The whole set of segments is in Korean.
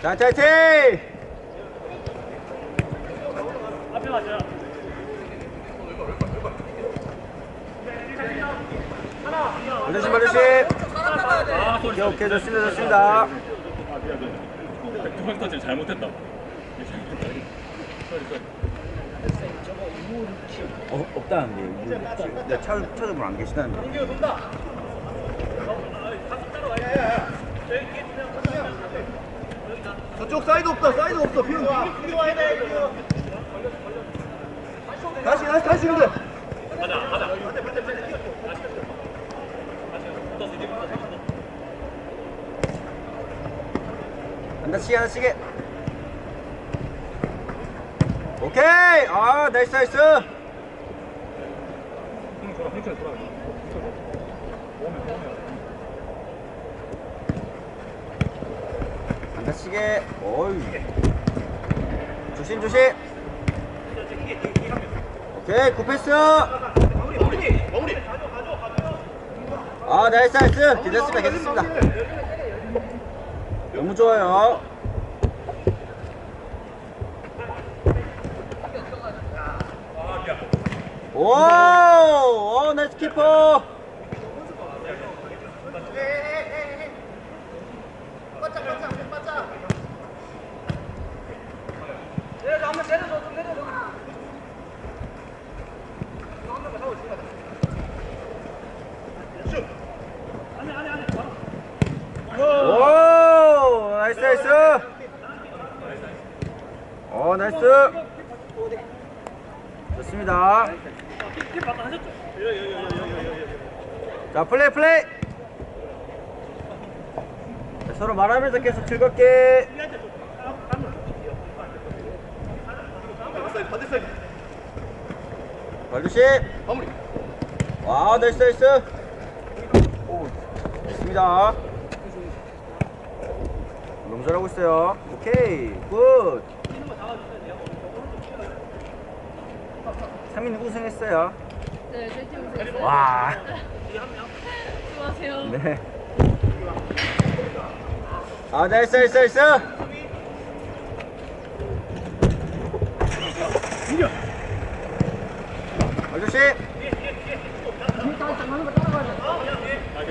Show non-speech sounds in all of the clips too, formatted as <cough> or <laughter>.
자, 차이팅! 앞에 맞아. 반드시 반드시. 오케이, 오케이, 좋습니다, 좋습니다. 두번 터치 잘못했다. 어, 없다는데. 내가 차, 찾아보면 안 계시다는데. 저쪽 사이드 없다 사이드 없어 필요 다시 다시 다시 근데 하나씩 하나씩. 오케이! 아, 나이스, 나이스. 형님 돌아, 형님 돌아. 오면, 오면. 반다치게 어이 조심 조심 오케이 굿패스 아 나이스 나이스 괜찮습니다 괜찮습니다 너무 좋아요 오, 오 나이스 키퍼 어 나이스 좋습니다 자 플레이 플레이 자, 서로 말하면서 계속 즐겁게. 발주심 마무리 와 나이스 나이스. 오 좋습니다. 너무 잘하고 있어요. 오케이 굿. 상민 우승했어요. 네, 저희 팀 우승했어요. 와. <laughs> 수고하세요. 네. 아, 나이스, 나이스, 나이스. 아저씨.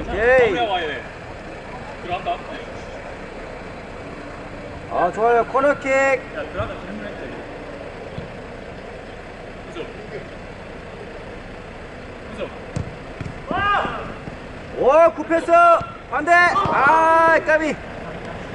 오케이. 들어간다. 아, 좋아요. 코너킥. 야, 들어간다. 질문했지. 우수. 우수. 오, 굿패스. 반대. 아, 까비.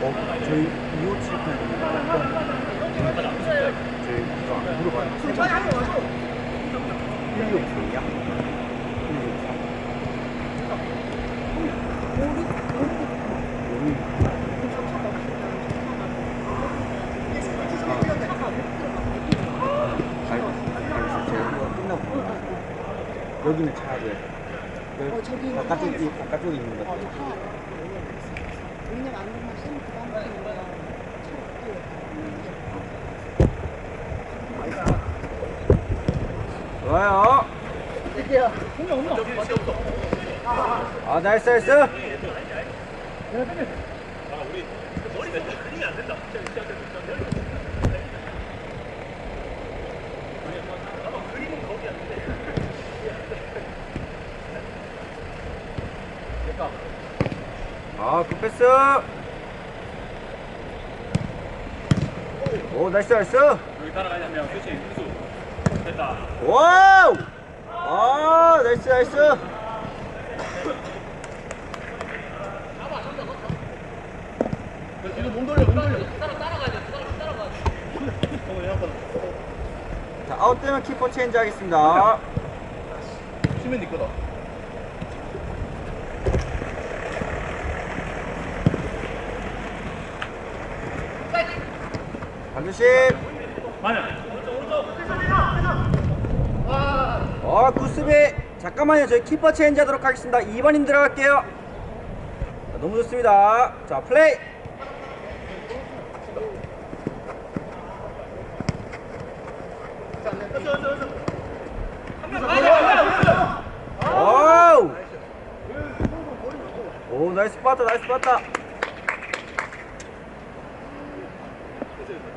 어, 저희 2578 저희 그거 안 물어봐요. 세 번. 164야? 164. 여기는 차고요. 어, 저기 바깥쪽이 바깥쪽에 있는 것 같아요. 왜냐면 안 그러면 쌤 그다음부터 좋아요. 아, 나이스, 나이스. 아, 굿패스. 오, 나이스, 나이스. 여기 따라가야 하면 스위치 우수. 됐다. 와우! 아, 나이스, 나이스. 뒤로 몸 돌려 몸 돌려 자, 아웃되면 키퍼 체인지 하겠습니다. 치면 네 거다 맞아. 어, 굿수비. 잠깐만요. 저희 키퍼 체인지 하도록 하겠습니다. 2번님 들어갈게요. 자, 너무 좋습니다. 자, 플레이. 와우! 오, 나이스 빠다, 나이스 빠다.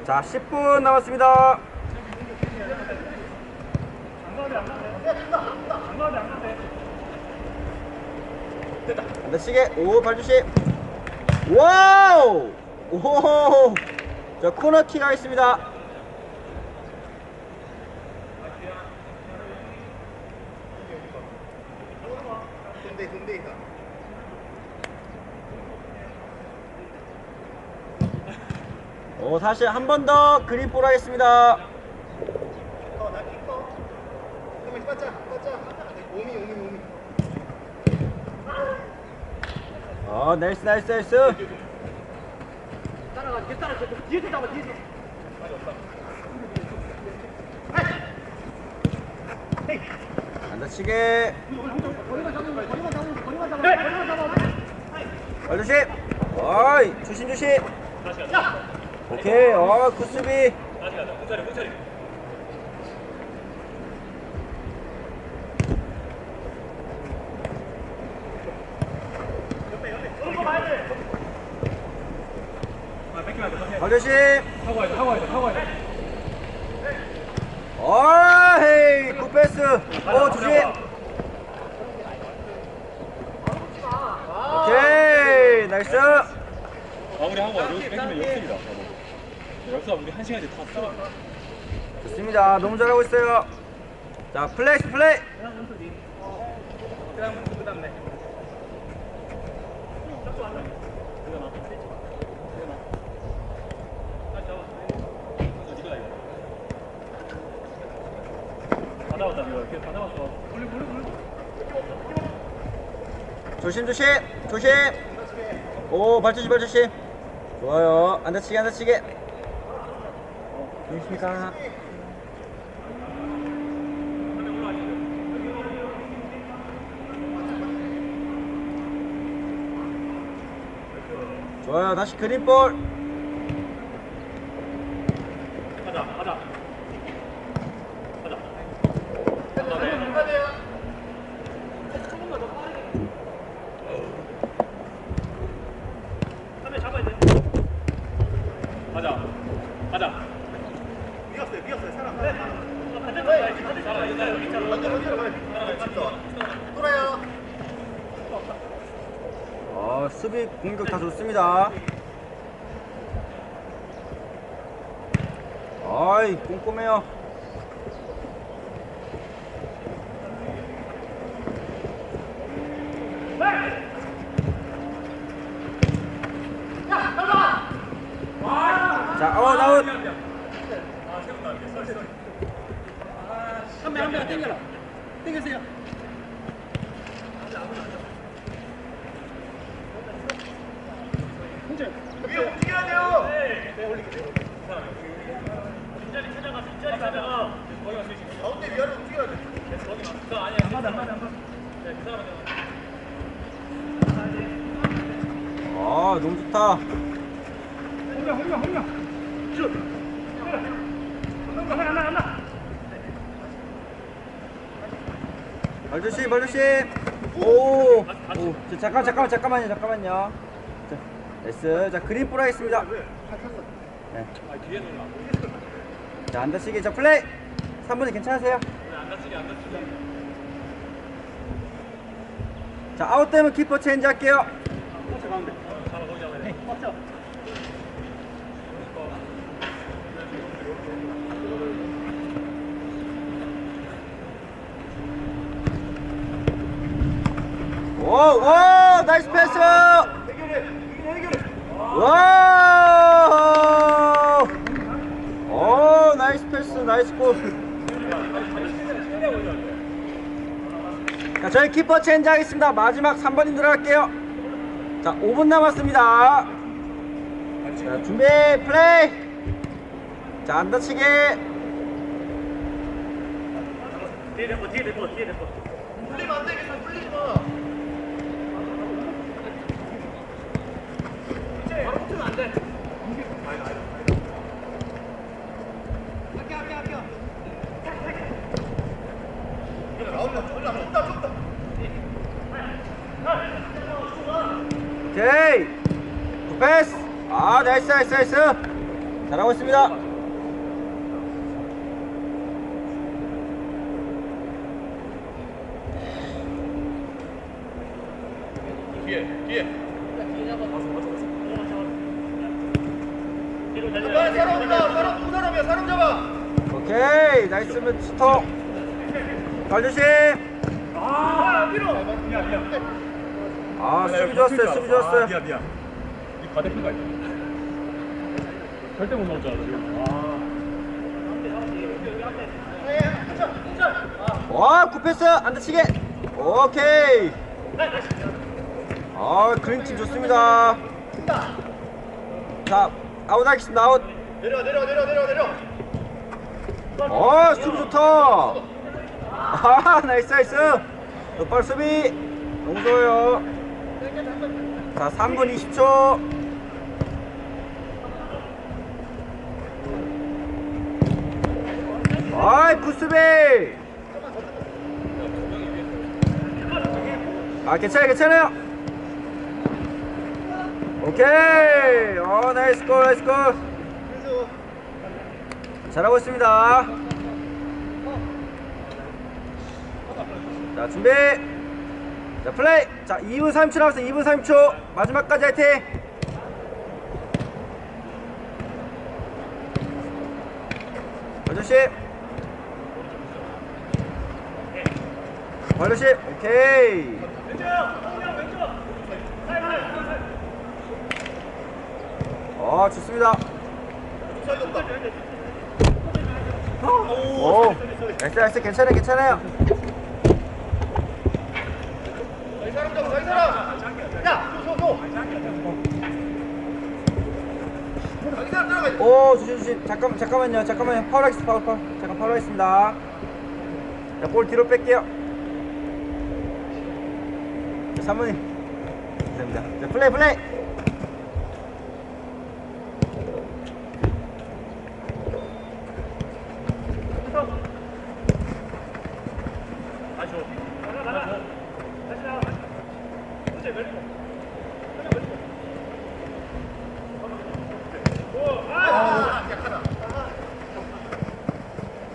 자, 10분 남았습니다. 안 다치게, 오, 발주시. 와우! 오! 자, 코너킥 하겠습니다. 동대 동대이다. 오, 다시 한번 더 그린볼 하겠습니다. 어, 나이스, 나이스, 나이스. 따라가 뒤에 따라 뒤에서 잡아 뒤에서 안 다치게. 거리만 잡으면 거리만 잡으면 거리만 잡아 거리만 잡아 발주시. 어이, 조심, 조심. 오케이, 어, 굿수비. 발주시. 하고 와야 돼 하고 와야 돼 하고 와야 돼 어이, 굿 패스. 오, 조심. 오케이, 나이스. 마무리하고 여기 서 뺏기면 역습이다. 바로. 역습 우리 한 시간째 다 쓸어. 좋습니다. 너무 잘하고 있어요. 자, 플레이, 플레이. 조심, 조심, 조심. 오, 발주시, 발주시. 좋아요. 안 다치게. 안녕하십니까. 좋아요. 다시 그린볼. 가자 가자. 가자. 한명 잡아야 돼. 가자. 가자. 미었어요 미었어요 사람. 가야지. 반대쪽 가야지. 있잖아. 먼저 먼저 가요. 돌아요. 어, 수비 공격 다 좋습니다. 아이, 꼼꼼해요. 자, 아웃, 아웃. 한명 한명 땡겨라 땡겨세요. 아, 너무 좋다. 홍명 홍명 홍명 발주시, 발주시. 오, 오, 자, 잠깐, 잠깐만, 잠깐만요, 잠깐만요. 자, 됐어. 자, 그린볼 하겠습니다. 네. 아, 뒤에 놀라. 자, 안 다치게. 자, 플레이. 3분이 괜찮으세요? 안 다치게 안 다치게. 자, 아웃 되면 키퍼 체인지 할게요. 잡아 거기 잡아야 돼. 맞죠 오, 오, 나이스 패스. 해결해. 이긴 해결해. 와! 오, 나이스 패스, 나이스 골. 자, 저희 키퍼 체인지 하겠습니다. 마지막 3번님 들어갈게요. 자, 5분 남았습니다. 자, 준비, 플레이. 자, 안 다치게. 뒤에 대포 뒤에 대포 뒤에 대포. 오케이. 패스. 아 나이스 나이스 나이스. 잘하고 있습니다. 뒤에 뒤에. 뒤에 잡아 리 사람 잡아 사람 두 사람이야 사람 잡아 오케이 나이스 스톱. 발조심. 아 밀어 미안 미안 아 수비 좋았어요 수비 좋았어요. 아, 미안 미안. 이 과대표가 있다 절대 못 넣었잖아 지금 아. 와 굿패스 안 다치게. 오케이. 아 그린팀 좋습니다. 자 아웃 하겠습니다 아웃. 내려 내려 내려 내려 내려. 어 수비 좋다. 아 나이스 나이스. 똑바로 수비. 너무 좋아요. 자 3분 20초. 아이 굿수비. 아 괜찮아요 괜찮아요 오케이 어 나이스 골 나이스 골 잘하고 있습니다. 자, 준비. 자, 플레이. 자, 2분 30초 남았어요. 2분 30초. 마지막까지 화이팅. 아저씨. 아저씨. 오케이. 어, 좋습니다. 오, 나이스 나이스 괜찮아요 괜찮아요. 오 조심 조심. 잠깐 잠깐만요 잠깐만요. 파울 하겠습니다 파울 파울. 잠깐 파울 하겠습니다. 자볼 뒤로 뺄게요. 자 사모님 감사합니다. 자 플레이 플레이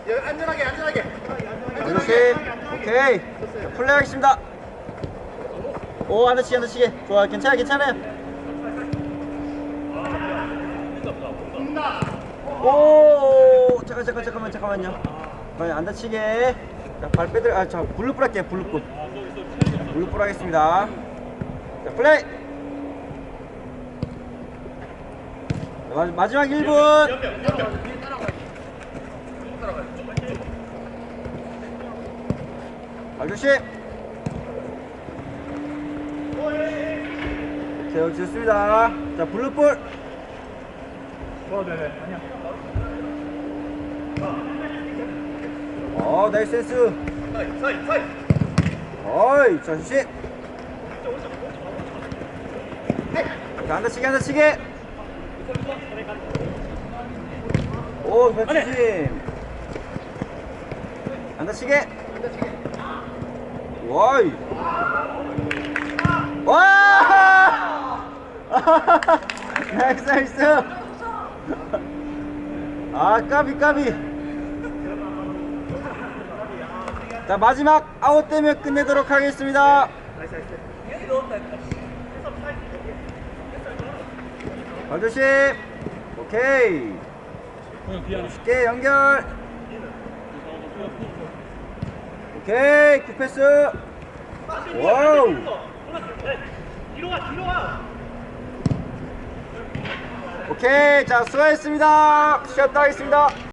여기 안전하게 안전하게 조심 오케이. 자, 플레이 하겠습니다. 오 안다치게 안다치게 좋아 괜찮아 괜찮아요 오 잠깐 잠깐 잠깐만 잠깐만요. 빨리 안 다치게 자 발 빼들 아저 블루풀 할게요 블루풀 블루풀 하겠습니다. 자 플레이. 자, 마, 마지막 1분 아저씨! 오케이 여기 좋습니다. 자 블루풀 어 네네 아니야 어 나이스 센스. 사이 사이 사이 어이 자 아저씨 자 안다치게 안다치게 오 배추심 안다치게 와이. 와! <laughs> 나이스 나이스. 아 까비 까비. 자 마지막 아웃 되면 끝내도록 하겠습니다. 발조심 오케이. 쉽게 연결 오케이 굿패스. 와우. 오케이 자 수고하셨습니다. 쉬었다 하겠습니다